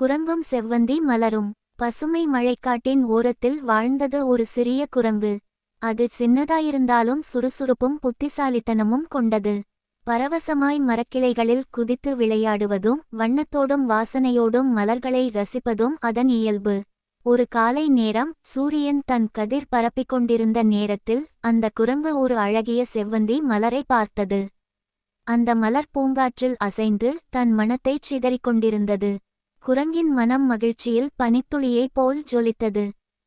குரங்கும் செவ்வந்தி மலரும். பசுமை மழைக்காட்டின் ஓரத்தில் வாழ்ந்தது ஒரு சிறிய குரங்கு. அது சின்னதாயிருந்தாலும் சுறுசுறுப்பும் புத்திசாலித்தனமும் கொண்டது. பரவசமாய் மரக்கிளைகளில் குதித்து விளையாடுவதும் வண்ணத்தோடும் வாசனையோடும் மலர்களை ரசிப்பதும் அதன் இயல்பு. ஒரு காலை நேரம் சூரியன் தன் கதிர் பரப்பிக் கொண்டிருந்த நேரத்தில் அந்த குரங்கு ஒரு அழகிய செவ்வந்தி மலரை பார்த்தது. அந்த மலர் பூங்காற்றில் அசைந்து தன் மனத்தைச் சிதறிக் கொண்டிருந்தது. குரங்கின் மனம் மகிழ்ச்சியில் பனித்துளியைப் போல் ஜொலித்தது.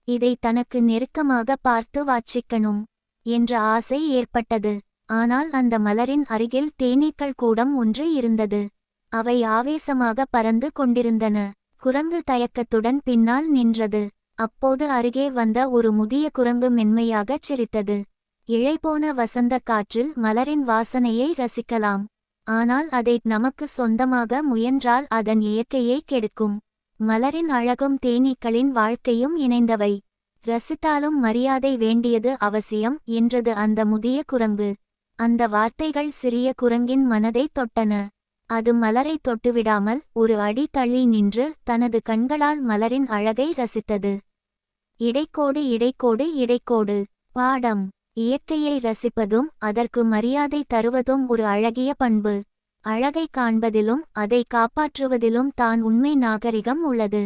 இதை தனக்கு நெருக்கமாக பார்த்து வாட்சிக்கணும் என்ற ஆசை ஏற்பட்டது. ஆனால் அந்த மலரின் அருகில் தேனீக்கள் கூடம் ஒன்று இருந்தது. அவை ஆவேசமாக பறந்து கொண்டிருந்தன. குரங்கு தயக்கத்துடன் பின்னால் நின்றது. அப்போது அருகே வந்த ஒரு முதிய குரங்கு மென்மையாகச் சிரித்தது. இழைபோன வசந்த காற்றில் மலரின் வாசனையை ரசிக்கலாம். ஆனால் அதை நமக்கு சொந்தமாக முயன்றால் அதன் இயற்கையை கெடுக்கும். மலரின் அழகும் தேனீக்களின் வாழ்க்கையும் இணைந்தவை. ரசித்தாலும் மரியாதை வேண்டியது அவசியம் என்றது அந்த முதிய குரங்கு. அந்த வார்த்தைகள் சிறிய குரங்கின் மனதை தொட்டன. அது மலரை தொட்டுவிடாமல் ஒரு அடி தள்ளி நின்று தனது கண்களால் மலரின் அழகை ரசித்தது. இடைக்கோடு இடைக்கோடு இடைக்கோடு. பாடம். இயற்கையை ரசிப்பதும் அதற்கு மரியாதை தருவதும் ஒரு அழகிய பண்பு. அழகை காண்பதிலும் அதை காப்பாற்றுவதிலும் தான் உண்மை நாகரிகம் உள்ளது.